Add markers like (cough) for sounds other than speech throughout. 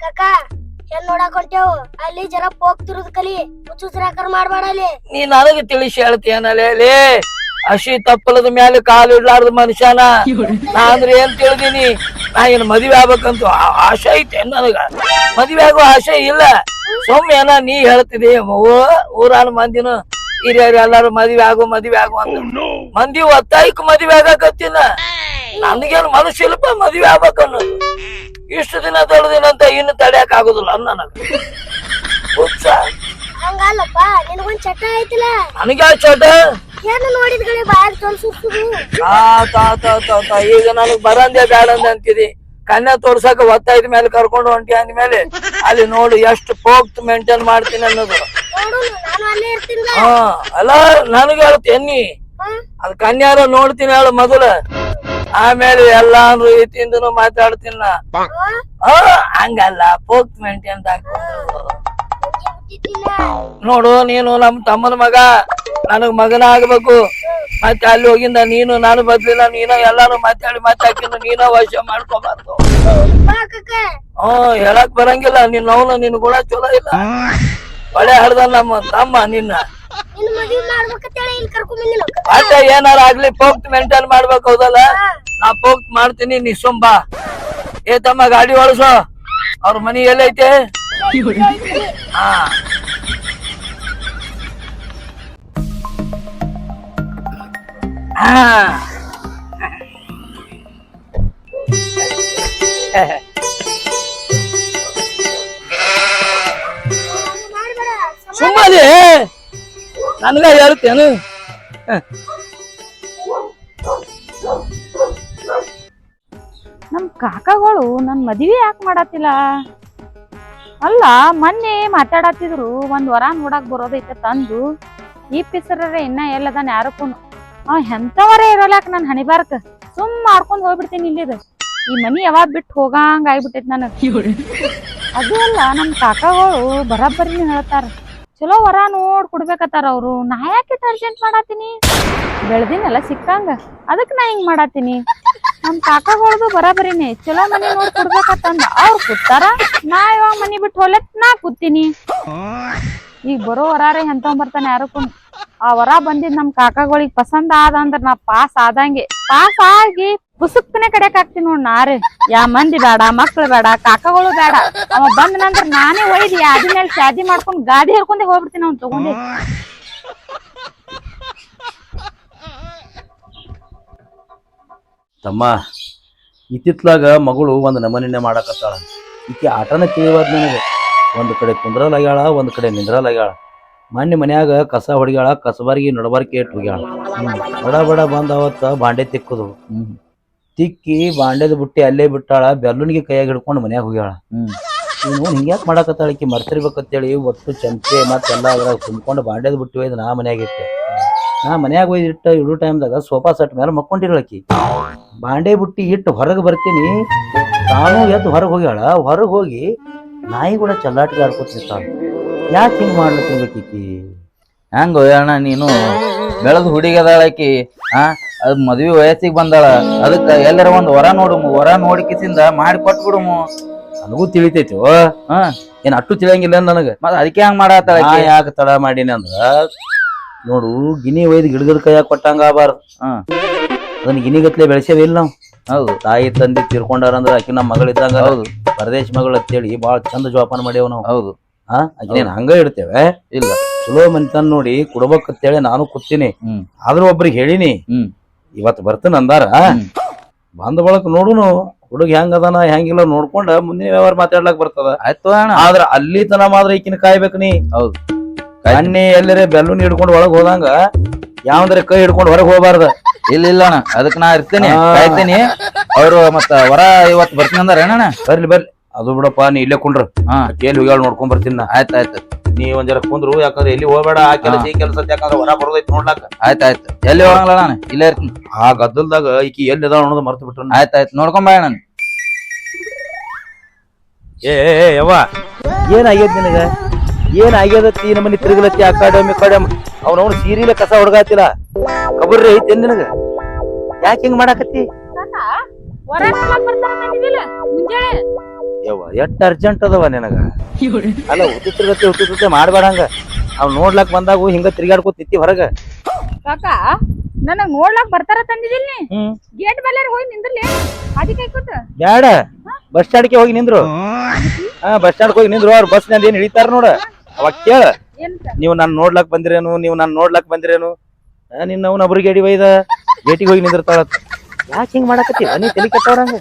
ಕಾಕ ಏನ್ ನೋಡಕ್ ಹೊಂಟೇವು ಅಲ್ಲಿ ಜರ ಪೋಕ್ ತಿರುದ್ ಕಲಿ ಹುಚ್ಚುಚ್ರಾಕರ್ ಮಾಡ್ಬೇಡ ಅಲ್ಲಿ. ನೀ ನನಗೆ ತಿಳಿಸಿ ಹೇಳ್ತೀಯನಲೇ ಲೇ ಹಸಿ ತಪ್ಪಲದ ಮೇಲೆ ಕಾಲು ಇಡ್ಲಾರ್ದ ಮನುಷ್ಯನ. ನಾ ಅಂದ್ರೆ ಏನ್ ತಿಳಿದೀನಿ? ನಾ ಏನ್ ಮದ್ವೆ ಆಗ್ಬೇಕಂತ ಆ- ಆಸೆ ಐತೆ ನನಗ. ಮದ್ವೆ ಆಗೋ ಆಸೆ ಇಲ್ಲ. ಸೊಮ್ಮೆ ಏನ ನೀ ಹೇಳ್ತಿದಿ ಊರಾನ ಮಂದಿನ ಹಿರಿಯರು ಎಲ್ಲಾರು ಮದ್ವೆ ಆಗು ಮದ್ವೆ ಆಗು ಅಂತ. ಮಂದಿ ಒತ್ತಾಯಕ್ ಮದ್ವೆ ಆಗಾಕತ್ತಿಲ್ಲ ನನಗೇನು ಮನಸ್ಸು ಇಲ್ಲಪ್ಪ ಮದ್ವೆ ಆಗ್ಬೇಕನ್ನೋದು. ಇಷ್ಟು ದಿನ ತಡೆದಿನ ಅಂತ ಇನ್ನು ತಡೆಯಕ್ ಆಗುದಿಲ್ಲ ಅನ್ನ ಹುಚ್ಚ. ಹಂಗಲ್ಲಪ್ಪ ನಿನಗೊಂದ್ ಚಟ ಐತಿಲ್ಲ ನನಗೆ ಆ ಚಟ? ಏನು ನೋಡಿದ ಕಡೆ ಬಾಯಾಗ ತೋರ್ಸುತ್ತದು ಈಗ ನನಗ್ ಬರಂದೇ ಬೇಡಂದ ಅಂದ ಅಂತಿದಿ ಕನ್ಯಾ ತೋರ್ಸಕ ಒತ್ತಾಯ್ದ ಮೇಲೆ ಕರ್ಕೊಂಡು ಹೊಂಟಿ ಅಂದ್ಮೇಲೆ ಅಲ್ಲಿ ನೋಡು ಎಷ್ಟು ಪೋಕ್ತ್ ಮೇಂಟೈನ್ ಮಾಡ್ತೀನಿ ಅನ್ನೋದು. ಹಾ ಅಲ್ಲ ನನಗೆ ಹೇಳ್ತೇನಿ ಅದ್ ಕನ್ಯಾರ ನೋಡ್ತೀನಿ ಹೇಳು ಮೊದಲ. ಆಮೇಲೆ ಎಲ್ಲಾನು ರೀತಿಯಿಂದನು ಮಾತಾಡ್ತೀನಿ ನಾ. ಆ, ಹಂಗಲ್ಲ ಪೋಕ್ ಮೇಂಟೈನ್ ನೋಡು ನೀನು ನಮ್ ತಮ್ಮನ ಮಗ ನನಗ್ ಮಗನ ಆಗ್ಬೇಕು. ಮತ್ತೆ ಅಲ್ಲಿ ಹೋಗಿಂದ ನೀನು ನಾನು ಬದ್ಲಿಲ್ಲ ನೀನ ಎಲ್ಲಾನು ಮಾತಾಡಿ ಮಾತಾಕಿನ ನೀನ ವಶ ಮಾಡ್ಕೋಬಾರ್ದು. ಹ್ಮ್ ಹೇಳಕ್ ಬರಂಗಿಲ್ಲ ನಿನ್ನವನು ನಿನ್ ಗುಣ ಚಲೋ ಇಲ್ಲ. ಒಳ್ಳೆ ಹಡ್ದ ನಮ್ಮ ತಮ್ಮ ನಿನ್ನ. ನಿನ್ ಮದ್ವಿ ಮಾಡ್ಬೇಕಂತೇಳಿ ಇಲ್ಲಿ ಕರ್ಕೊಂಡ್ ಬಂದಿಲ್ಲ. ಪಾಠ ಏನಾರ ಆಗ್ಲಿ ಪೋಕ್ಟ್ ಮೇಂಟೈನ್ ಮಾಡ್ಬೇಕು ಹೌದಲ್ಲ? ನಾ ಪೋಕ್ಟ್ ಮಾಡ್ತೀನಿ ನೀ ಏ ತಮ್ಮ ಗಾಡಿ ಒಳಸೋ ಅವ್ರ ಮನಿ ಎಲ್ಲೈತೆ? ಹಾ. ಹಾ. ಸುಮ್ಮನೆ. ನನ್ಗ ಹೇಳ್ತೇನು? ನಮ್ ಕಾಕಾಗಳು ನನ್ ಮದ್ವಿ ಯಾಕೆ ಮಾಡತ್ತಿಲ್ಲ? ಅಲ್ಲ ಮೊನ್ನೆ ಮಾತಾಡತ್ತಿದ್ರು ಒಂದ್ ವರ ನೋಡಕ್ ಬರೋದೈತೆ ತಂದು. ಈ ಪಿಸರರೆ ಇನ್ನ ಎಲ್ಲದಾನ ಯಾರಕ್ಕೂ ಆ ಎಂತವರೇ ಇರಲಾಕ ನನ್ ಹಣಿಬಾರ್ಕ. ಸುಮ್ ಮಾಡ್ಕೊಂಡ್ ಹೋಗ್ಬಿಡ್ತೀನಿ ಇಲ್ಲಿದ. ಈ ಮನಿ ಯಾವಾಗ ಬಿಟ್ಟು ಹೋಗಂಗ ಆಗ್ಬಿಟ್ಟೈತಿ ನನಗ್. ಅದು ಅಲ್ಲ ನಮ್ ಕಾಕಾಗಳು ಬರಾಬರಿನ ಹೇಳ್ತಾರ. ಚಲೋ ವರ ನೋಡ್ ಕೊಡ್ಬೇಕತ್ತಾರ ಅವ್ರು. ನಾ ಯಾಕೆ ಅರ್ಜೆಂಟ್ ಮಾಡತ್ತೀನಿ ಬೆಳ್ದಿನಲ್ಲ, ಸಿಕ್ಕಂಗ. ಅದಕ್ಕೆ ನಾ ಹಿಂಗ್ ಮಾಡಾತೀನಿ? ನಮ್ ಕಾಕಾಗಳ್ದು ಬರಾಬರಿನೇ. ಚಲೋ ಮನಿ ನೋಡ್ ಕೊಡ್ಬೇಕತ್ತಂದ. ಅವ್ರು ಕೂತಾರ? ನಾ ಇವಾಗ ಮನಿ ಬಿಟ್ಟು ಹೊಲಕ್ ನಾ ಕೂತೀನಿ. ಈಗ ಬರೋ ವರಾರೆ ಎಂತ ಬರ್ತಾನೆ ಯಾರು ಆ ವರ ಬಂದಿದ್ ನಮ್ ಕಾಕಾಗಳಿಗೆ ಪಸಂದ್ ಆದ ಅಂದ್ರ ನಾ ಪಾಸ್ ಆದಂಗೆ. ಪಾಸ್ ಆಗಿ ಪುಸ್ತಕನೆ ಕಡೆಕ್ ಹಾಕ್ತೀನಿ ನೋಡ್ ರೀ ಯಾ ಮಂದಿ ಬೇಡ, ಮಕ್ಳು ಬೇಡ, ಕಾಕಗಳು ಬೇಡ. ಅವ ಬಂದ ನಂತರ ನಾನೇ ಒಯ್ದು ಯಾದಿ ಮೇಲೆ ಶಾದಿ ಮಾಡ್ಕೊಂಡ್ ಗಾಡಿ ಹಿಡ್ಕೊಂಡೆ ಹೋಗ್ಬಿಡ್ತೀನಿ ಅವ್ನ್ ತಗೊಂಡಿ. ತಮ್ಮ, ಇತ್ತಿತ್ಲಾಗ ಮಗಳು ಒಂದು ನಮನೆ ಮಾಡಕತ್ತಾಳ. ಈಕೆ ಆಟನ ತಿಳಿವಾದ ನನಗೆ. ಒಂದು ಕಡೆ ಕುಂದ್ರಲಾಗ್ಯಾಳ, ಒಂದು ಕಡೆ ನಿಂದ್ರಲಾಗ್ಯಾಳ. ಮೊನ್ನೆ ಮನ್ಯಾಗ ಕಸ ಹೊಡ್ಗ್ಯಾಳ ಕಸಬಾರಿಗೆ ನಡಬಾರ್ಕೆ ಇಟ್ಟು ಹೋಗ್ಯಾಳ. ಬಡ ಬಡ ಬಂದ ಅವತ್ತ ಬಾಂಡೆ ತಿಕ್ಕದು. ತಿಕ್ಕಿ ಬಾಂಡೆದ ಬುಟ್ಟಿ ಅಲ್ಲೇ ಬಿಟ್ಟಾಳ ಬೆಲ್ಲುನಿಗೆ ಕೈಯಾಗ ಹಿಡ್ಕೊಂಡು ಮನ್ಯಾಗ ಹೋಗ್ಯಾಳ. ಇವನು ಹಿಂಗ್ಯಾಕ್ ಮಾಡಕತ್ತಾಳ ಈಕಿ ಮರ್ತಿರ್ಬೇಕಂತೇಳಿ ಒಟ್ಟು ಚಮಚೆ ಮತ್ತೆಲ್ಲ ಅದ್ರಾಗ ತುಂಬ್ಕೊಂಡು ಬಾಂಡೆದ ಬುಟ್ಟಿ ಒಯ್ದು ನಾ ಮನ್ಯಾಗ ಇಟ್ಟೆ. ನಾ ಮನ್ಯಾಗ ಒಯ್ದು ಇಟ್ಟ ಇಡೋ ಟೈಮ್ದಾಗ ಸೋಫಾ ಸೆಟ್ ಮೇಲೆ ಮಕ್ಕೊಂಡಿರಳಕಿ ಬಾಂಡೆ ಬುಟ್ಟಿ ಇಟ್ಟು ಹೊರಗೆ ಬರ್ತೀನಿ ತಾನು ಎದ್ದು ಹೊರಗೆ ಹೋಗ್ಯಾಳ. ಹೊರಗೆ ಹೋಗಿ ನಾಯಿ ಕೂಡ ಚಲ್ಲಾಟಿಗೆ ಆಡ್ಕೊತಿರ್ತಾಳ ಯಾಕೆ ಹಿಂಗೆ ಮಾಡ್ಲತ್ತಿರ್ಬೇಕೀಕಿ ಹೆಂಗ ಅಣ್ಣ ನೀನು? ಬೆಳೆದ ಹುಡುಗದಾಳಕಿ ಆ? ಅದ್ ಮದ್ವಿ ವಯಸ್ಸಿಗೆ ಬಂದಾಳ. ಅದಕ್ಕ ಎಲ್ಲರ ಒಂದ್ ವರ ನೋಡುಮು ವರ ನೋಡಿಕಿಸಿಂದ ಮಾಡಿ ಕೊಟ್ಬಿಡುಮು. ನನಗೂ ತಿಳಿತೈತಿ ಹಾ? ಏನ್ ಅಟ್ಟು ತಿಳಿಯಂಗಿಲ್ಲ ನನಗೆ. ಮತ್ ಅದಕ್ಕೆ ಹಂಗ ಮಾಡಾತಾಳ ನಾ ಯಾಕೆ ತಡ ಮಾಡೀನಿ ಅಂದ್ರ ನೋಡು ಗಿನಿ ಒಯ್ದು ಗಿಡಗದ ಕೈಯಾಗ ಕೊಟ್ಟಂಗ ಆಗಬಾರ್ದು. ಹಾ. ಅದನ್ನ ಗಿನಿಗತ್ಲೆ ಬೆಳೆಸೇವಿಲ್ಲ ನಾವು. ಹೌದು. ತಾಯಿ ತಂದೆ ತೀರ್ಕೊಂಡಾರ ಅಂದ್ರ ಆಕಿ ನಮ್ಮ ಮಗಳಿದ್ದಂಗ. ಹೌದು. ಪರದೇಶ ಮಗಳು ಅಂತೇಳಿ ಬಾಳ ಚಂದ ಜೋಪಾನ ಮಾಡ್ಯಾವ ನಾವು. ಹೌದು. ಹಾ ಆಕಿನೇನ್ ಹಂಗ ಇಡ್ತೇವೆ? ಇಲ್ಲ. ಚಲೋ ಮನಿತನ ನೋಡಿ ಕೊಡ್ಬೇಕಂತೇಳಿ ನಾನು ಕೂತೀನಿ. ಆದ್ರೂ ಒಬ್ರಿಗೆ ಹೇಳಿನಿ ಇವತ್ ಇವತ್ತು ಬರ್ತೀನಿ ಅಂದಾರ? ಬಂದ ಬಳಕ ನೋಡುನು ಹುಡುಗ ಹೆಂಗ್ ಅದಾನ ಹೆಂಗಿಲ್ಲ? ನೋಡ್ಕೊಂಡ ಮುಂದಿನ ವ್ಯವಹಾರ ಮಾತಾಡ್ಲಕ್ ಬರ್ತದ. ಆಯ್ತು ಅಣ್ಣ. ಆದ್ರ ಅಲ್ಲಿ ತನ ಮಾತ್ರ ಈಕಿನ ಕಾಯ್ಬೇಕು ನೀ. ಹೌದು. ಕಣ್ಣಿ ಎಲ್ಲರೇ ಬೆಲ್ಲೂನ್ ಹಿಡ್ಕೊಂಡು ಒಳಗ್ ಹೋದಂಗ ಯಾವಂದ್ರೆ ಕೈ ಹಿಡ್ಕೊಂಡು ಹೊರಗೆ ಹೋಗ್ಬಾರ್ದ. ಇಲ್ಲ ಇಲ್ಲ ಅಣ್ಣ. ಅದಕ್ಕೆ ನಾ ಇರ್ತೇನೆ. ಕಾಯ್ತೇನೆ. ಅವ್ರು ಮತ್ತ ಹೊರ ಇವತ್ ಬರ್ತೀನಿ ಅಂದಾರ ಅಣ್ಣ? ಬರ್ಲಿ ಬರ್ಲಿ. ಅದು ಬಿಡಪ್ಪ ನೀ ಇಲ್ಲೇ ಕುಂಡ್ರ. ಹಾ. ಕೇಳಿ ಹೋಗ್ಯಾಳ ನೋಡ್ಕೊಂಡ್ ಬರ್ತೀನಿ ಆಯ್ತ್ ಆಯ್ತು. ನೀ ಒಂದ್ ಜರ ಕುಂದ್ರು ಯಾಕಂದ್ರೆ ಎಲ್ಲಿ ಹೋಗ್ಬೇಡ ಆ ಕೆಲಸ ಈ ಕೆಲಸ ಯಾಕಂದ್ರೆ ಹೊರ ಬರೋದೈತಿ ನೋಡ್ಲಾಕ. ಆಯ್ತಾಯ್ತು ಎಲ್ಲಿ ಹೋಗಂಗಿಲ್ಲ ನಾನು? ಇಲ್ಲೇ ಇರ್ತೀನಿ. ಆ ಗದ್ದಲ್ದಾಗ ಈಕಿ ಎಲ್ಲಿ ಇದಾವ ಅನ್ನೋದು ಮರ್ತು ಬಿಟ್ರು ಆಯ್ತಾಯ್ತು ನೋಡ್ಕೊಂಬ ನಾನು. ಏ ಯವ್ವ. ಏನಾಗ್ಯದ ನಿನಗ? ಏನಾಗ್ಯದತ್ತಿ ನಮ್ಮನಿ ತಿರುಗಲತ್ತಿ ಆ ಕಡೆ ಈ ಕಡೆ ಅವನವನು ಸೀರಿಯಲ್ ಕಸ ಹೊಡ್ಗಾತಿಲ್ಲ. ಕಬರ್ರಿ ಐತಿ ನಿನಗ? ಯಾಕೆ ಹಿಂಗ್ ಮಾಡಾಕತ್ತಿ? ಮುಂಜಾನೆ? ಯವ್ವ ಎಷ್ಟ್ ಅರ್ಜೆಂಟ್ ಅದವ ನಿನಗ? ಅಲ್ಲ ಹುತ್ತಿರ್ಗತ್ತೆ ಹುತ್ತಿರ್ಗತ್ತೆ ಮಾಡ್ಬೇಡಂಗ ಅವ್ ನೋಡ್ಲಕ್ ಬಂದಾಗ ಹಿಂಗ ತಿರ್ಗಾಡ್ಕೋತಿತ್ತಿ ಹೊರಗ. ಕಾಕ ನನಗ್ ನೋಡ್ಲಾಕ್ ಬರ್ತಾರ ತಂದಿದಿಲ್ಲ ಹ್ಮ್. ಗೇಟ್ ಮೇಲೆ ಹೋಗಿ ನಿಂದ್ರಲಿ? ಅದಕ್ಕೆ ಕೂತ ಬ್ಯಾಡ. ಬಸ್ ಸ್ಟ್ಯಾಂಡ್ಗೆ ಹೋಗಿ ನಿಂದ್ರು. ಹಾ ಬಸ್ ಸ್ಟ್ಯಾಂಡ್ ಹೋಗಿ ನಿಂದ್ರು. ಅವ್ರ ಬಸ್ ಏನ್ ಇಳಿತಾರ ನೋಡ. ಅವಾಗ ಕೇಳ. ನೀವು ನಾನ್ ನೋಡ್ಲಕ್ ಬಂದಿರೇನು? ನೀವು ನಾನ್ ನೋಡ್ಲಕ್ ಬಂದಿರೇನು? ನಿನ್ನ ಅವ್ನ ಒಬ್ರಿಗೆ ಎಡಿ ಒಯ್ದ. ಗೇಟಿಗೆ ಹೋಗಿ ನಿಂದಿರ್ತಾಳ ಯಾಕೆ ಹಿಂಗ್ ಮಾಡಕತ್ತಿ ಅನಿ ತಲೆ ಕೆಟ್ಟವ್ರಂಗ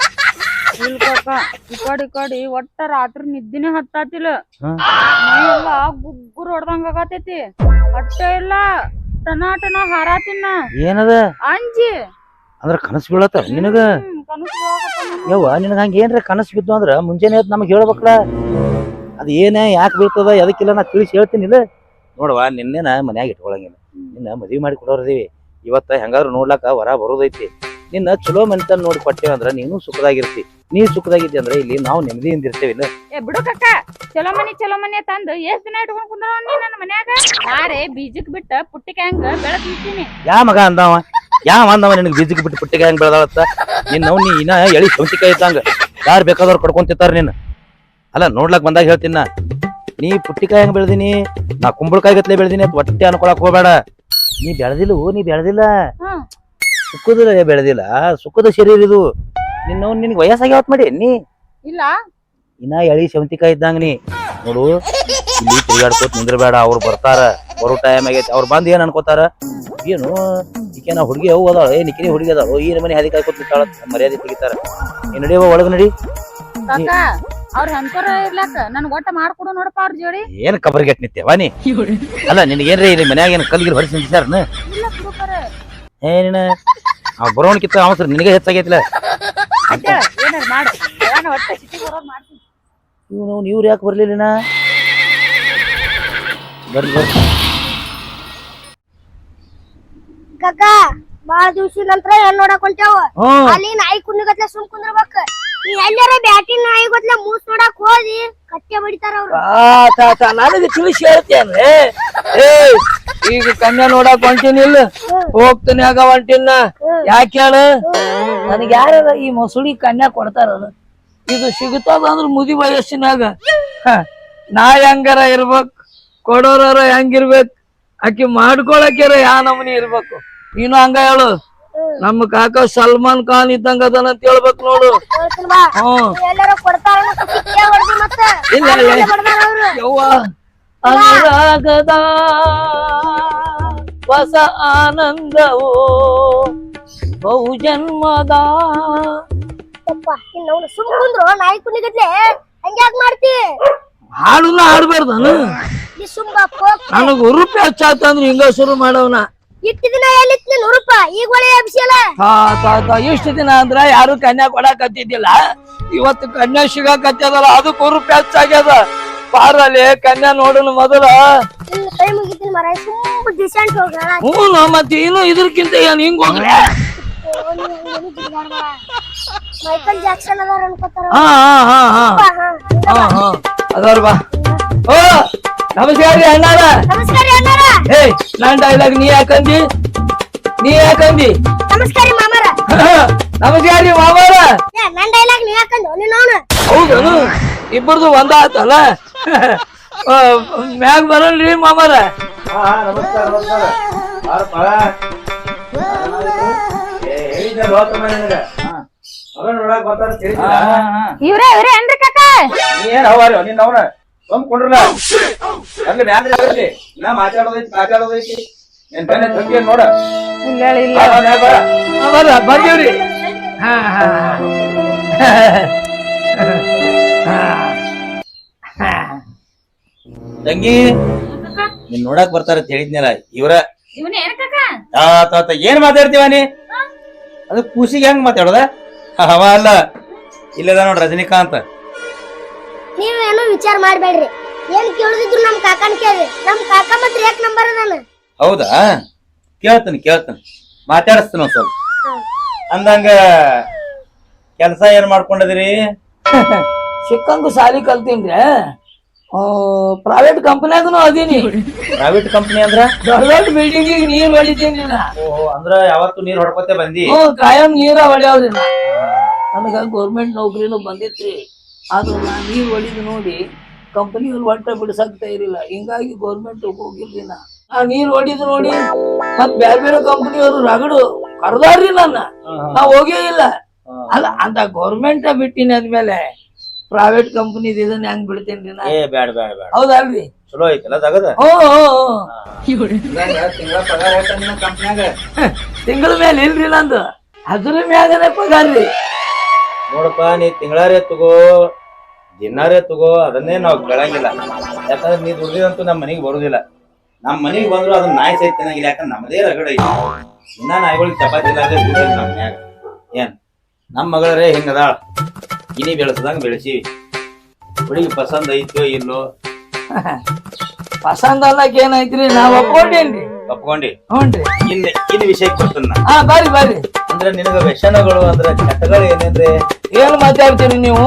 ಇಲ್ ಕಾಕ ಈ ಕಡೆ ಈ ಕಡೆ ಒಟ್ಟ ರಾತ್ರಿ ನಿದ್ದಿನೇ ಹತ್ತಾತಿಲ್ಲ. ಗುಗ್ಗುರ್ ಹೊಡ್ದಂಗ ಆಗತೈತಿ. ಅಟ್ಟೆ ಇಲ್ಲ ಟನಾಟನ ಟನ ಹಾರಾತಿನ ಏನದ? ಅಂಜಿ. ಅಂದ್ರ ಕನಸು ಬೀಳತ್ತ ನಿನಗ? ಯವ್ವ ನಿನಗ ಹಂಗ ಏನ್ರ ಕನಸು ಬಿದ್ದು ಅಂದ್ರ ಮುಂಜಾನೆ ಎದ್ದು ನಮಗ್ ಹೇಳ್ಬೇಕಲ್ಲ. ಅದ ಏನ ಯಾಕೆ ಬೀಳ್ತದ ಎದಕ್ಕಿಲ್ಲ ನಾ ತಿಳಿಸಿ ಹೇಳ್ತೀನಿ ಇಲ್ಲ. ನೋಡವ್ವ ನಿನ್ನೆನ ಮನ್ಯಾಗ ಇಟ್ಕೊಳಂಗಿಲ್ಲ. ನಿನ್ನ ಮದ್ವಿ ಮಾಡಿ ಕೊಡೋರ್ದೀವಿ ಇವತ್ತ ಹೆಂಗಾದ್ರು ನೋಡ್ಲಾಕ ವರ ಬರೋದೈತಿ. ನಿನ್ನ ಚಲೋ ಮನ್ತನ್ ನೋಡಿ ಕೊಟ್ಟೇವಂದ್ರ ನೀನು ಸುಖದಾಗಿರ್ತಿ. ನೀ ಸುಖದಾಗಿದ್ದೆ ಅಂದ್ರೆ ಇಲ್ಲಿ ನಾವು ನೆಮ್ಮದಿಯಿಂದ ಇರ್ತೇವಿಲ್ಲ ಏ ಬಿಡು ಕಕ್ಕ ಚಲೋ ಮನಿ ಚಲೋ ಮನಿ ತಂದು ಎಷ್ಟ್ ದಿನ ಇಟ್ಕೊಂಡ್ ಕುಂದ್ರ ನೀ ನನ್ನ ಮನ್ಯಾಗ? ಯಾರೇ ಬೀಜಕ್ ಬಿಟ್ಟ ಪುಟ್ಟಿಗೆ ಹಂಗ ನಿಂತೀನಿ. ಯಾ ಮಗ ಅಂದವ? ಯಾ ಅಂದವ? ನಿನಗೆ ಬೀಜಕ್ ಬಿಟ್ಟು ಪುಟ್ಟಿಗೆ ಹೆಂಗ್ ಬೆಳೆದಾಳತ್ತ? ನಿನ್ನ ನಾವು ನೀ ಇನ್ನ ಎಳಿ ಸೌತಿಕಾಯಿ ಇದ್ದಂಗ. ಯಾರು ಬೇಕಾದವ್ರು ಕಡ್ಕೊಂತಿರ್ತಾರ ನಿನ್ನ ಅಲ್ಲ ನೋಡ್ಲಕ್ ಬಂದಾಗ ಹೇಳ್ತೀನಿ ನಾ. ನೀ ಪುಟ್ಟಿಕಾಯಿ ಹೆಂಗ್ ಬೆಳೆದಿನಿ ನಾ ಕುಂಬಳಕಾಯಿ ಗತ್ಲೆ ಬೆಳ್ದೀನಿ ಅಂತ ಹೊಟ್ಟೆ ಅನ್ಕೊಳಕ್ ಹೋಗ್ಬೇಡ. ನೀ ಬೆಳೆದಿಲ್ಲ ನೀ ಬೆಳೆದಿಲ್ಲ. ಸುಖದ ಬೆಳೆದಿಲ್ಲ. ಸುಖದ ಶರೀರ ಇದು. ನಿನ್ನ ನಿನ್ಗೆ ವಯಸ್ಸಾಗ್ಯಾವತ್ ಮಾಡಿ ನೀ ಇಲ್ಲ. ಇನ್ನ ಎಳಿ ಶವಂತಿಕಾಯಿ ಇದ್ದಂಗ ನೀ. ನೋಡು ಇಲ್ಲಿ ತಿರುಗಾಡ್ಕೋತ ನಿಂದ್ರಬೇಡ ಅವ್ರು ಬರ್ತಾರ ಬರೋ ಟೈಮ್ ಆಗೈತಿ. ಅವ್ರು ಬಂದು ಏನ್ ಅನ್ಕೋತಾರ? ಏನು ಈಕೆ ಹುಡುಗಿ ಅವು ಅದಾಳ? ಏ ನಿಕಿನಿ ಹುಡುಗಿ ಅದಾಳ? ಈ ಮನೆ ಹದಿ ಕಾಯ್ಕೋತ ನಿಂತಾಳ ಮರ್ಯಾದೆ ತೆಗಿತಾರ. ಏನ್ ನಡಿಯವ ಒಳಗ ನಡಿ. ಕಾಕ ಅವ್ರ ಹೆಂತರ ಇರ್ಲಾಕ ನನ್ ಒಟ್ಟ ಮಾಡ್ಕೊಡು ನೋಡಪ್ಪ ಅವ್ರ ಜೋಡಿ. ಏನ್ ಕಬರ್ಗೆಟ್ ನಿತ್ಯವ ನೀ. ಅಲ್ಲ ನಿನಗೇನ್ರಿ ಇಲ್ಲಿ ಮನ್ಯಾಗ ಏನ್ ಕಲ್ಗಿಲ್ ಹೊರಿಸಿ ನಿಂತಾರನ ಇಲ್ಲ ಬಿಡುಕರ ಏ ನೀನ ಅವ್ ಬರೋಣಕ್ಕಿಂತ ಅವಸರ ನಿನಗೆ ಹೆಚ್ಚಾಗೈತಿಲ್ಲ. ಏನಾರ ಮಾಡು ಏನ ಒಟ್ಟ ಸಿಟಿ ಬರೋದ್ ಮಾಡ್ತೀನಿ. ಇವನು ಇವ್ರು ಯಾಕೆ ಬರ್ಲಿಲ್ಲ ಬರ್ರಿ ಬರ್ರಿ. ಕಕ್ಕ ಬಾಳ ದಿವಸ ನಂತರ ಏನ್ ನೋಡಕ್ ಹೊಂಟೇವ ಹ್ಮ್ ಅಲ್ಲಿ ನಾಯಿ ಕುಣ್ಣಿಗತ್ಲೆ ಸುಮ್ ಕುಂದ್ರಬೇಕ. ನೀ ಎಲ್ಲಾರ ಬ್ಯಾಟಿ ನಾಯಿ ಗತ್ಲೆ ಮೂಸ್ ನೋಡಕ್ ಹೋದಿ ಕಟ್ಟೆ ಬಡಿತಾರ ಅವ್ರು. ಆ ತಾತ ನನಗೆ ತಿಳಿಸಿ ಹೇಳ್ತೇನೆ ಏ ಈಗ ಕನ್ಯಾ ನೋಡಕ್ ಹೊಂಟೀನಿ ಇಲ್ಲ. ಹೋಗ್ತೀನಿ ಆಗ ಹೊಂಟಿನ ಯಾಕೆ ಹೇಳು? ನನಗೆ ಯಾರ ಈ ಮೊಸಳಿ ಕನ್ಯಾ ಕೊಡ್ತಾರ ಇದು ಸಿಗುತ್ತದ ಅಂದ್ರ ಮುದಿ ವಯಸ್ಸಿನಾಗ. ನಾ ಹೆಂಗಾರ ಇರ್ಬೇಕು? ಕೊಡೋರ ಹೆಂಗಿರ್ಬೇಕು ಆಕಿ ಮಾಡ್ಕೊಳಕ್ಯಾರ ಯಾ ನಮನಿ ಇರ್ಬೇಕು? ನೀನು ಹಂಗ ಹೇಳು. ನಮ್ಮ ಕಾಕ ಸಲ್ಮಾನ್ ಖಾನ್ ಇದ್ದಂಗ ಅದನ ಅಂತ ಹೇಳ್ಬೇಕು ನೋಡು. ಹ್ಮ್. ಇಲ್ಲ ಹ್ಮ್ ಅನುರಾಗದ ಹೊಸ ಆನಂದವೋ ಬಹುಜನ್ಮದ. ಯಪ್ಪ ಇನ್ನು ಸುಮ್ ಕುಂದ್ರು ನಾಯಿ ಕುಣ್ಣಿಗತ್ಲೆ ಹಂಗ್ಯಾಕ್ ಮಾಡ್ತಿ? ಹಾಡುನ ಹಾಡ್ಬಾರ್ದನು ನೀ ಸುಮ್ ಬಾ ಹೋಗ್ ಉರುಪಿ ಹಚ್ಚಾತಂದ್ರ ಹಿಂಗ ಶುರು ಮಾಡವನ. ಇಟ್ಟು ದಿನ ಎಲ್ಲಿತ್ ನೀನ್ ಉರುಪ? ಈಗ ಒಳ್ಳೆ ಅಭಿಷೇಲ? ಹಾ ತಾತ ಇಷ್ಟು ದಿನ ಅಂದ್ರ ಯಾರು ಕನ್ಯಾ ಕೊಡಕತ್ತಿದ್ದಿಲ್ಲ. ಇವತ್ತು ಕನ್ಯಾ ಸಿಗಾಕತ್ತದಲ್ಲ ಅದಕ್ಕೆ ರೂಪಾಯಿ ಹೆಚ್ಚಾಗ್ಯದ. ಪಾರಲ್ಲಿ ಕನ್ಯಾ ನೋಡೋಣ ಮೊದಲ. ಕೈ ಮುಗಿತೀನಿ ಮರ ಸುಮ್ ಡಿಸೆಂಟ್ ಹೋಗ ಹ್ಞೂ ಮತ್ತೆ ಇನ್ನು ಇದ್ರಕ್ಕಿಂತ ಏನ್ ಹಿಂಗ್ ಹೋಗ್ರೆ ಮೈಕಲ್ ಜಾಕ್ಸನ್ ಅದಾರ ಅನ್ಕೋತಾರ. ಹಾ ಹಾ ಹಾ ಹಾ. ಹಾ, ಬಾ. ಓ ನಮಸ್ಕಾರ ರೀ ಅಣ್ಣಾರ. ನಮಸ್ಕಾರ ಅಣ್ಣಾರ. ನಾನ್ ಡೈಲಾಗ್ ನೀ ಯಾಕಂದಿ ನೀ ಯಾಕಂದಿ ನಮಸ್ಕಾರ ಮಾಮರ. ನಮಸ್ಕಾರ ರೀ ಮಾಮಾರ. ನನ್ ಡೈಲಾಗ್ ನೀ ಯಾಕಂದು ನೀನ್ ಹೌದನು? ಇಬ್ಬರದು ಒಂದ ಆತಲ್ಲ (laughs) ಮ್ಯಾಗ ಬರಲ್ರಿ ಮಾಮಾರ. ಇವ್ರೇ ಇವ್ರೇ ಏನ್ರಿ ಕಾಕ? ನೀ ಏನ್ ಹವಾರಿ? ನಿನ್ನ ಅವನ ಸುಮ್ಕೊಂಡ್ರಲ್ಲ ಹಂಗ ಮ್ಯಾಲ ಇರ್ಲಿ. ಇನ್ನ ಮಾತಾಡೋದೈತಿ ಮಾತಾಡೋದೈತಿ. ನಿನ್ ಬೆನ್ನ ತಂಗಿ ನೋಡ? ಇಲ್ಲ ಇಲ್ಲ. ಬಾ, ಬಾ, ಮ್ಯಾಲ್ ಬಾ. ಮಾಮಾರ ಬಂದೀವ್ರಿ. ಹಾ ಹಾ ಹಾ. (laughs) ತಂಗಿ ನಿನ್ ನೋಡಕ್ ಬರ್ತಾರ ಅಂತ ಹೇಳಿದ್ನಲ್ಲ ಇವ್ರ ಇವನೇ ಏನ್ ಕಾಕ ಆ, ತಾತ ಏನ್ ಮಾತಾಡ್ತೀವ ನೀ? ಅದು ಕೂಸಿಗೆ ಹೆಂಗ್ ಮಾತಾಡೋದ? ಅವ ಅಲ್ಲ ಇಲ್ಲದ ನೋಡ್ ರಜನಿಕಾಂತ್. ನೀವೇನು ವಿಚಾರ ಮಾಡ್ಬೇಡ್ರಿ. ಏನ್ ಕೇಳಿದ್ರು ನಮ್ ಕಾಕನ್ ಕೇಳಿ ನಮ್ ಕಾಕ ಮಾತ್ರ ಏಕ್ ನಂಬರ್ ಅದಾನ. ಹೌದಾ? ಕೇಳ್ತೀನಿ ಕೇಳ್ತೀನಿ. ಮಾತಾಡಿಸ್ತೀನಿ ಸ್ವಲ್ಪ. ಅಂದಂಗ ಕೆಲಸ ಏನ್ ಮಾಡ್ಕೊಂಡಿದಿರಿ? ಸಿಕ್ಕಂಗು ಸಾಲಿ ಕಲ್ತೀನ್ರಿ ಪ್ರೈವೇಟ್ ಕಂಪನ್ಯಾಗನು ಅದೀನಿ. ಪ್ರೈವೇಟ್ ಕಂಪನಿ ಅಂದ್ರ? ದೊಡ್ಡ ಬಿಲ್ಡಿಂಗ್ ನೀರ್ ಹೊಡಿತೀನಿ ಓಹೋ ಅಂದ್ರ ಯಾವತ್ತು ನೀರ್ ಹೊಡ್ಕೊತೆ ಬಂದಿ? ಕಾಯಂ ನೀರ ಹೊಡ್ಯಾವ್ರಿ ನನಗ ಗೌರ್ಮೆಂಟ್ ನೌಕರಿನು ಬಂದಿತ್ರಿ. ಆದ್ರ ನಾ ನೀರ್ ಹೊಡಿದ್ ನೋಡಿ ಕಂಪನಿ ಒಟ್ಟ ಬಿಡಿಸಾಕ್ತಾ ಇರಲಿಲ್ಲ. ಹಿಂಗಾಗಿ ಗೌರ್ಮೆಂಟ್ ಹೋಗಿಲ್ರಿ ನಾ. ಆ ನೀರು ಹೊಡಿದ್ ನೋಡಿ ಮತ್ ಬೇರೆ ಬೇರೆ ಕಂಪನಿಯವರು ರಗಡು ಕರ್ದಾರ್ರಿ ನನ್ನ. ನಾ ಹೋಗೇ ಇಲ್ಲ. ಅಲ್ಲ ಅಂತ ಗೌರ್ಮೆಂಟ್ ಬಿಟ್ಟಿನಿ ಆದ್ಮೇಲೆ ಪ್ರೈವೇಟ್ ಕಂಪನಿ ಇದನ್ನ ಹೆಂಗ್ ಬಿಡ್ತೇನ್ರಿ ನಾ? ಏ ಬ್ಯಾಡ ಬ್ಯಾಡ ಬ್ಯಾಡ ಹೌದಲ್ರಿ? ಚಲೋ ಐತಲ್ಲ ಜಗದ ಹ್ಞೂ ತಿಂಗಳ ಪಗಾರ ನಿಮ್ಮ ಕಂಪ್ನ್ಯಾಗ? ತಿಂಗಳ ಮೇಲೆ ಇಲ್ರಿ ನಂದು. ಅದ್ರ ಮ್ಯಾಗನೆ ರೀ. ನೋಡಪ್ಪ ನೀ ತಿಂಗಳಾರೇ ತಗೋ ದಿನಾರೇ ತಗೋ ಅದನ್ನೇ ನಾವು ಕೇಳಂಗಿಲ್ಲ. ಯಾಕಂದ್ರೆ ನೀ ದುಡ್ದಿದಂತೂ ನಮ್ಮ ಮನೆಗೆ ಬರುದಿಲ್ಲ. ನಮ್ಮ ಮನೆಗೆ ಬಂದ್ರು ಅದನ್ನ ನಾಯಿ ಸಹಿತ ತಿನ್ನಂಗಿಲ್ಲ ಯಾಕಂದ್ರೆ ನಮ್ಮದೇ ರಗಡ ಐತಿ. ಇನ್ನ ನಾಯಿಗಳಿಗೆ ಚಪಾತಿ ಇಲ್ಲಾರ್ದೆ ದುಡ್ಡಿಲ್ಲ ನಮ್ಮ ಮನ್ಯಾಗ ಏನ್? ನಮ್ಮ ಮಗಳರೇ ಹಿಂಗದಾಳ ಇನಿ ಬೆಳೆಸದಂಗ ಬೆಳೆಸಿ. ಹುಡುಗಿ ಪಸಂದ್ ಐತೋ ಇಲ್ಲೋ? ಪಸಂದ್ ಅನ್ನಕ್ ಏನೈತ್ರಿ ನಾವ್ ಒಪ್ಕೊಂಡೇನ್ರಿ. ಒಪ್ಕೊಂಡಿ. ಹ್ಞೂನ್ರಿ ಇನ್ ಇನ್ ವಿಷಯಕ್ಕೆ ಕೊಡ್ತೀನಿ ನಾ ಹಾ ಬರ್ರಿ ಬರ್ರಿ. ಅಂದ್ರೆ ನಿನಗ ವ್ಯಸನಗಳು ಅಂದ್ರೆ ಚಟಗಳು ಏನೇನ್ರಿ ಏನ್ ಮಾತಾಡ್ತೀರಿ ನೀವು?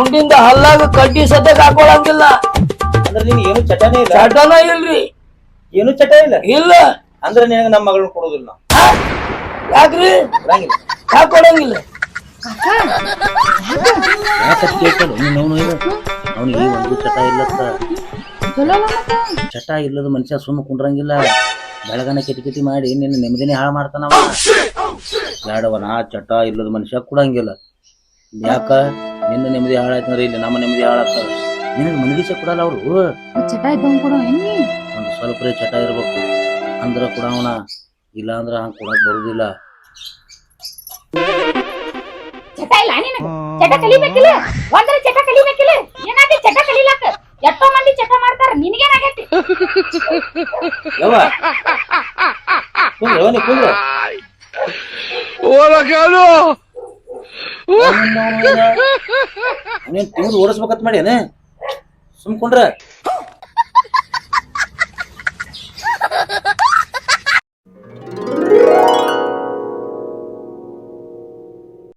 ಉಂಡಿಂದ ಹಲ್ಲಾಗ ಕಡ್ಡಿ ಸದ್ಯಕ್ ಹಾಕೊಳಂಗಿಲ್ಲ. ಅಂದ್ರೆ ನಿನ್ ಏನು ಚಟನೇ ಇಲ್ಲ? ಚಟನ ಇಲ್ರಿ. ಏನು ಚಟ ಇಲ್ಲ? ಇಲ್ಲ. ಅಂದ್ರೆ ನಿನಗ ನಮ್ಮ ಮಗಳನ್ನ ಕೊಡೋದಿಲ್ಲ ನಾವು. ಯಾಕ್ರಿ? ಕೊಡಂಗಿಲ್ಲ. ಯಾಕೆ ಕೊಡಂಗಿಲ್ಲ? ಯಾಕಂತ ಕೇಳ್ಕೊಂಡು ನೀನು ಅವನು ಇಲ್ಲ ಅವನಿಗೆ ಒಂದು ಚಟ ಇಲ್ಲತ್ತ? ಚಟ ಇಲ್ಲದ ಮನುಷ್ಯ ಸುಮ್ಮ ಕುಂಡ್ರಂಗಿಲ್ಲ. ಬೆಳಗನ ಕಿಟಕಿಟಿ ಮಾಡಿ ನಿನ್ನ ನೆಮ್ಮದಿನೇ ಹಾಳು ಮಾಡ್ತಾನವ ಬೇಡವನ ಚಟ ಇಲ್ಲದ ಮನುಷ್ಯ ಕೊಡಂಗಿಲ್ಲ. ಯಾಕ? ನಿನ್ನ ನೆಮ್ಮದಿ ಹಾಳಾಯ್ತಂದ್ರೆ ಇಲ್ಲಿ ನಮ್ಮ ನೆಮ್ಮದಿ ಹಾಳಾಗ್ತದ. ನಿನಗೆ ಮನಗಿಸ ಕೊಡಲ್ಲ ಅವರು? ಚಟ ಇದ್ದಂಗ್ ಕೊಡು ಎಣ್ಣಿ ಒಂದು ಸ್ವಲ್ಪ ಚಟ ಇರ್ಬೇಕು. ಅಂದ್ರ ಕೊಡವನ ಇಲ್ಲ ಅಂದ್ರೆ ಹಂಗ ಕೊಡಕ್ ಬರುದಿಲ್ಲ. ಚಟ ಇಲ್ಲ ನಿನಗೆ ಚಟ ಕಲಿಬೇಕಿಲ್ಲ? ಒಂದ್ರ ಚಟ ಕಲಿಬೇಕಿಲ್ಲ? ಏನಾಗಿ ಚಟ ಕಲಿಲಕ್ಕ ಎಷ್ಟೋ ಮಂದಿ ಚಟ ಮಾಡ್ತಾರ. ನಿನಗೇನಾಗೈತಿ? ಯವ್ವ. ಮಾಡಿ ಒಂದು ಕುಂದ್ರ. ಓಲ ಕಾಲು ಸುಮ್ ಕುಂಡ್ರ